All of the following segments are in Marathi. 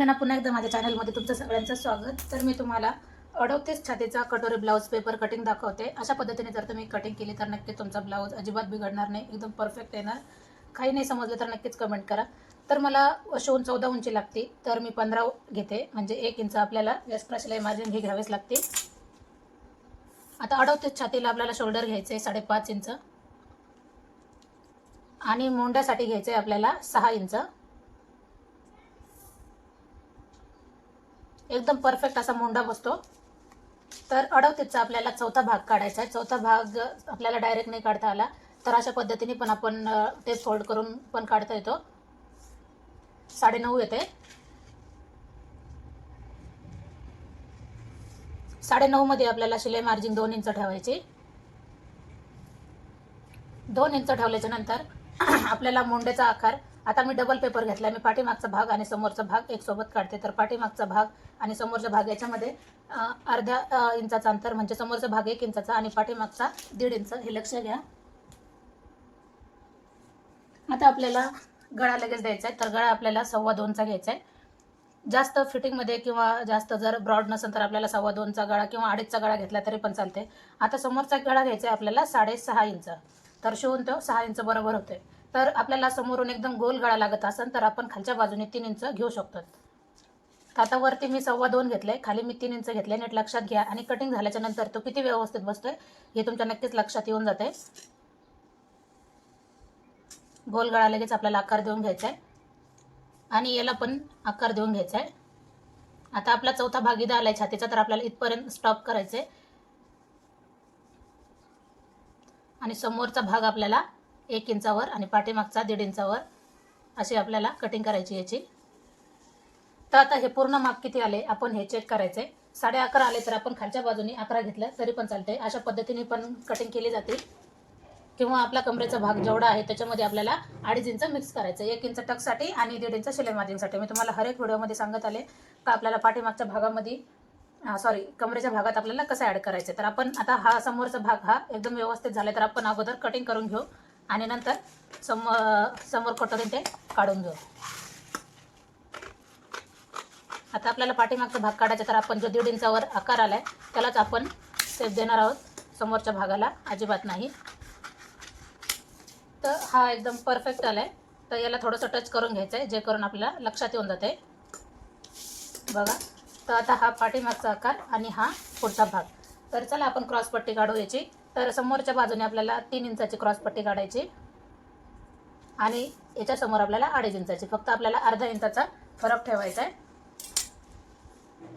बंधना पुन्हा एकदा माझ्या चॅनलमध्ये तुमचं सगळ्यांचं स्वागत. तर मी तुम्हाला अडोतीस छातीचा कटोरी ब्लाऊज पेपर कटिंग दाखवते. अशा पद्धतीने जर तुम्ही कटिंग केली तर नक्की तुमचा ब्लाऊज अजिबात बिघडणार नाही एकदम परफेक्ट येणार. काही नाही समजलं तर नक्कीच कमेंट करा. तर मला शिवून चौदा उंची लागते तर मी पंधरा घेते. म्हणजे एक इंच आपल्याला एक्स्ट्रा शिलाई मार्जिन ही घ्यावीच लागते. आता अडोतीस छातीला आपल्याला शोल्डर घ्यायचे साडेपाच इंच. आणि मोंड्यासाठी घ्यायचं आहे आपल्याला सहा इंच. एकदम परफेक्ट असा मोंडा बसतो. तर अडवतीचा आपल्याला चौथा भाग काढायचा आहे. चौथा भाग आपल्याला डायरेक्ट नाही काढता आला. तर अशा पद्धतीने पण आपण ते फोल्ड करून पण काढता येतो. साडेनऊ येते. साडेनऊमध्ये आपल्याला शिलाई मार्जिन दोन इंच ठेवायची. दोन इंच ठेवल्याच्या नंतर आपल्याला मोंड्याचा आकार आता मी डबल पेपर घेतला मी पाठीमागचा भाग आणि समोरचा भाग एक सोबत काढते. तर पाठीमागचा भाग आणि समोरचा भाग याच्यामध्ये अर्ध्या इंचाचा अंतर म्हणजे समोरचा भाग एक इंचाचा आणि पाठीमागचा दीड इंच. हे लक्ष घ्या. आता आपल्याला गळा लगेच द्यायचा आहे. तर गळा आपल्याला सव्वा दोनचा घ्यायचा आहे. जास्त फिटिंगमध्ये किंवा जास्त जर ब्रॉड नसेल तर आपल्याला सव्वा दोनचा गळा किंवा अडीचचा गळा घेतला तरी पण चालते. आता समोरचा गळा घ्यायचा आहे आपल्याला साडेसहा इंच. तर शिवून तो सहा इंच बरोबर होते तर आपल्याला समोरून एकदम गोल गळा लागत असेल तर आपण खालच्या बाजूने तीन इंच घेऊ शकतो. तातावरती आता वरती मी सव्वा दोन घेतलंय खाली मी तीन इंच घेतले नीट लक्षात घ्या. आणि कटिंग झाल्याच्यानंतर तो किती व्यवस्थित बसतोय हे तुमच्या नक्कीच लक्षात येऊन जाते गोल गळा लगेच आपल्याला आकार देऊन घ्यायचा आहे आणि याला पण आकार देऊन घ्यायचा आहे आता आपला चौथा भाग इथं आलाय छातीचा तर आपल्याला इथपर्यंत स्टॉप करायचं आहे आणि समोरचा भाग आपल्याला एक इंचावर आणि पाठीमागचा दीड इंचावर अशी आपल्याला कटिंग करायची याची. तर आता हे पूर्ण माप किती आले आपण हे चेक करायचे साडे अकरा आले तर आपण खालच्या बाजूने अकरा घेतलं तरी पण चालते अशा पद्धतीने पण कटिंग केली जाते. किंवा आपला कमरेचा भाग जेवढा आहे त्याच्यामध्ये आपल्याला अडीच इंच मिक्स करायचं एक इंच टकसाठी आणि दीड इंच शिलाई मार्जिनसाठी. मी तुम्हाला हर एक व्हिडिओमध्ये सांगत आले का आपल्याला पाठीमागच्या भागामध्ये सॉरी कमरेच्या भागात आपल्याला कसं ॲड करायचं तर आपण आता हा समोरचा भाग हा एकदम व्यवस्थित झाला तर आपण अगोदर कटिंग करून घेऊ. आणि नंतर सम समोर कटोरीन ते काढून घेऊ आता आपल्याला पाठीमागचा भाग काढायचा तर आपण जो दीड इंचावर आकार आलाय त्यालाच आपण सेप देणार आहोत. समोरच्या भागाला अजिबात नाही. तर हा एकदम परफेक्ट आलाय. तर याला थोडंसं टच करून घ्यायचं आहे जे करून आपल्याला लक्षात येऊन जाते. बघा. तर आता हा पाठीमागचा आकार आणि हा पुढचा भाग. तर चला आपण क्रॉसपट्टी काढू याची. तर समोरच्या बाजूने आपल्याला तीन इंचाची क्रॉसपट्टी काढायची. आणि याच्यासमोर आपल्याला अडीच इंचाची फक्त आपल्याला अर्धा इंचाचा फरक ठेवायचा आहे.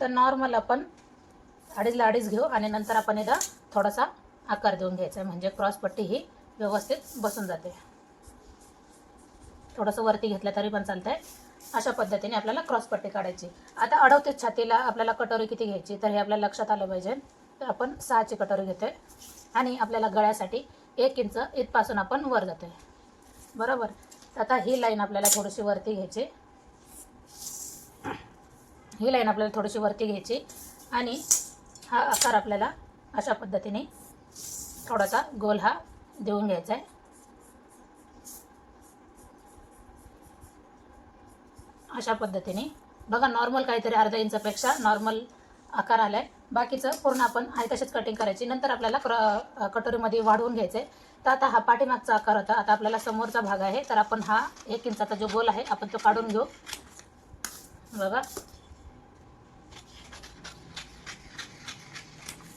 तर नॉर्मल आपण अडीचला अडीच घेऊ आणि नंतर आपण एकदा थोडासा आकार देऊन घ्यायचा आहे. म्हणजे क्रॉसपट्टी ही व्यवस्थित बसून जाते. थोडंसं वरती घेतलं तरी पण चालतं आहे अशा पद्धतीने आपल्याला क्रॉसपट्टी काढायची. आता अडवतीस छातीला आपल्याला कटोरी किती घ्यायची? तर हे आपल्याला लक्षात आलं पाहिजे. तर आपण सहाची कटोरी घेतोय. आणि आपल्याला गळ्यासाठी एक इंच इथपासून आपण वर जातोय. बरोबर? तर आता ही लाईन आपल्याला थोडीशी वरती घ्यायची. ही लाईन आपल्याला थोडीशी वरती घ्यायची आणि हा आकार आपल्याला अशा पद्धतीने थोडासा गोल हा देऊन घ्यायचा आहे. अशा पद्धतीने. बघा नॉर्मल काहीतरी अर्धा इंचापेक्षा नॉर्मल आकार आला आहे बाकीचं पूर्ण आपण आहे तशीच कटिंग करायची. नंतर आपल्याला क्र कटोरीमध्ये वाढवून घ्यायचं आहे तर आता हा पाठीमागचा आकार होता. आता आपल्याला समोरचा भाग आहे. तर आपण हा एक इंचाचा जो गोल आहे आपण तो काढून घेऊ. बघा.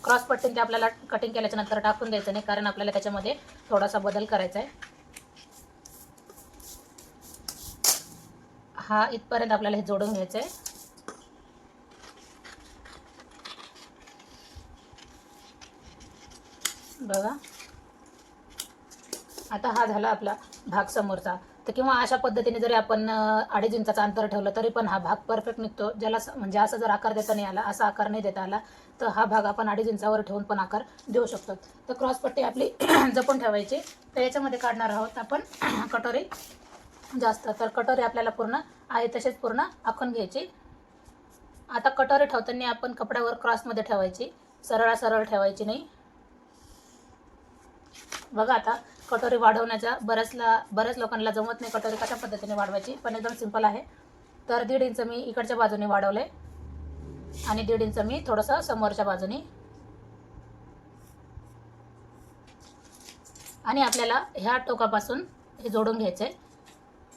क्रॉस पट्टीन ते आपल्याला कटिंग केल्याच्यानंतर टाकून द्यायचं नाही कारण आपल्याला त्याच्यामध्ये थोडासा बदल करायचा आहे. हा इथपर्यंत आपल्याला हे जोडून घ्यायचं आहे बघा. आता हा झाला आपला भाग समोरचा. तर किंवा अशा पद्धतीने जरी आपण अडीच इंचाचं अंतर ठेवलं तरी पण हा भाग परफेक्ट निघतो. ज्याला म्हणजे असं जर आकार देता नाही आला असा आकार नाही देता आला तर हा भाग आपण अडीच इंचावर ठेवून पण आकार देऊ शकतो. तर क्रॉसपट्टी आपली जपून ठेवायची. तर याच्यामध्ये काढणार आहोत आपण कटोरी जास्त. तर कटोरी आपल्याला पूर्ण आहे तसेच पूर्ण आखून घ्यायची. आता कटोरी ठेवताना आपण कपड्यावर क्रॉसमध्ये ठेवायची. सरळ सरळ ठेवायची नाही. बघा आता कटोरी वाढवण्याच्या बऱ्याचला बऱ्याच लोकांना जमत नाही कटोरी कशा पद्धतीने वाढवायची पण एकदम सिंपल आहे. तर दीड इंच मी इकडच्या बाजूने वाढवलं आहे आणि दीड इंच मी थोडंसं समोरच्या बाजूने. आणि आपल्याला ह्या टोकापासून हे जोडून घ्यायचं. आहे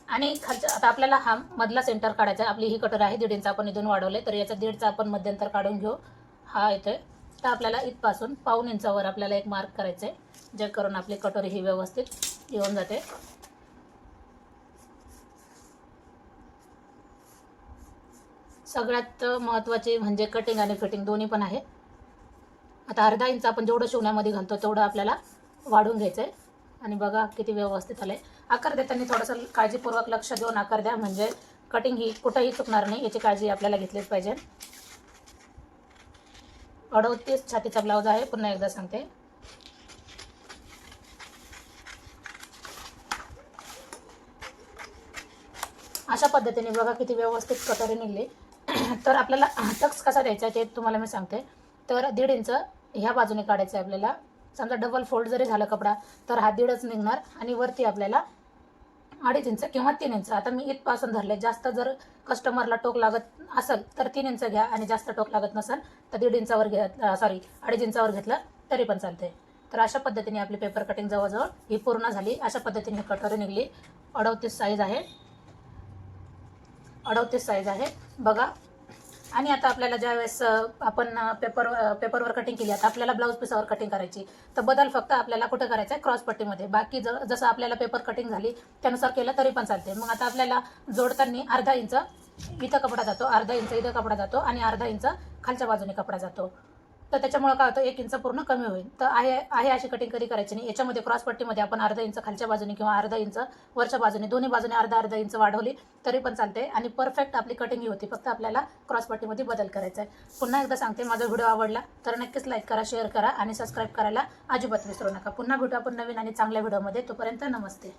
आणि खालच्या आता आपल्याला हा मधला सेंटर काढायचा आहे. आपली ही कटोरी आहे दीड इंच आपण इथून वाढवले. तर याचा दीडचा आपण मध्यंतर काढून घेऊ. हा येतोय तर आपल्याला इथपासून पाऊन इंचावर आपल्याला एक मार्क करायचं आहे जे करून आपली कटोरी ही व्यवस्थित येऊन जाते. सगळ्यात महत्त्वाची म्हणजे कटिंग आणि फिटिंग दोन्ही पण आहे. आता अर्धा इंच आपण जेवढं शिवण्यामध्ये घालतो तेवढं आपल्याला वाढून घ्यायचं आहे आणि बघा किती व्यवस्थित आलं आहे आकार देताना थोडंसं काळजीपूर्वक लक्ष देऊन आकार द्या म्हणजे कटिंग ही कुठंही चुकणार नाही याची काळजी आपल्याला घेतलीच पाहिजे. अडवतीस छातीचा ब्लाऊज आहे. पुन्हा एकदा सांगते. अशा पद्धतीने बघा किती व्यवस्थित कटोरी निघली. तर आपल्याला टक्स कसा द्यायचा आहे ते तुम्हाला मी सांगते. तर दीड इंच ह्या बाजूने काढायचं आहे आपल्याला. समजा डबल फोल्ड जरी झाला कपडा तर हा दीडच निघणार आणि वरती आपल्याला अडीच इंच किंवा तीन इंच. आता मी इथपासून धरले जास्त जर कस्टमरला टोक लागत असेल तर तीन इंच घ्या आणि जास्त टोक लागत नसेल तर दीड इंचावर घ्या सॉरी अडीच इंचावर घेतलं तरी पण चालते तर अशा पद्धतीने आपली पेपर कटिंग जवळजवळ ही पूर्ण झाली. अशा पद्धतीने कटोरी निघली. अडवतीस साईज आहे. अडवतीस साईज आहे. बघा आणि आता आपल्याला ज्यावेळेस आपण पेपर पेपरवर कटिंग केली आता आपल्याला ब्लाऊज पिसावर कटिंग करायची. तर बदल फक्त आपल्याला कुठे करायचा आहे? क्रॉस पट्टीमध्ये. बाकी जर जसं आपल्याला पेपर कटिंग झाली त्यानुसार केलं तरी पण चालते मग आता आपल्याला जोडताना अर्धा इंच इथं कपडा जातो अर्धा इंच इथं कपडा जातो आणि अर्धा इंच खालच्या बाजूने कपडा जातो. तर त्याच्यामुळे काय होतं एक इंच पूर्ण कमी होईल. तर आहे आहे अशी कटिंग कधी करायची नाही. याच्यामध्ये क्रॉस पट्टीमध्ये आपण अर्धा इंच खालच्या बाजूने किंवा अर्धा इंच वरच्या बाजूने दोन्ही बाजूने अर्धा अर्धा इंच वाढवली तरी पण चालते. आणि परफेक्ट आपली कटिंग ही होती. फक्त आपल्याला क्रॉस पट्टीमध्ये बदल करायचा आहे. पुन्हा एकदा सांगते माझा व्हिडिओ आवडला तर नक्कीच लाईक करा शेअर करा आणि सबस्क्राईब करायला अजिबात विसरू नका. पुन्हा भेटू आपण नवीन आणि चांगल्या व्हिडिओमध्ये तोपर्यंत नमस्ते.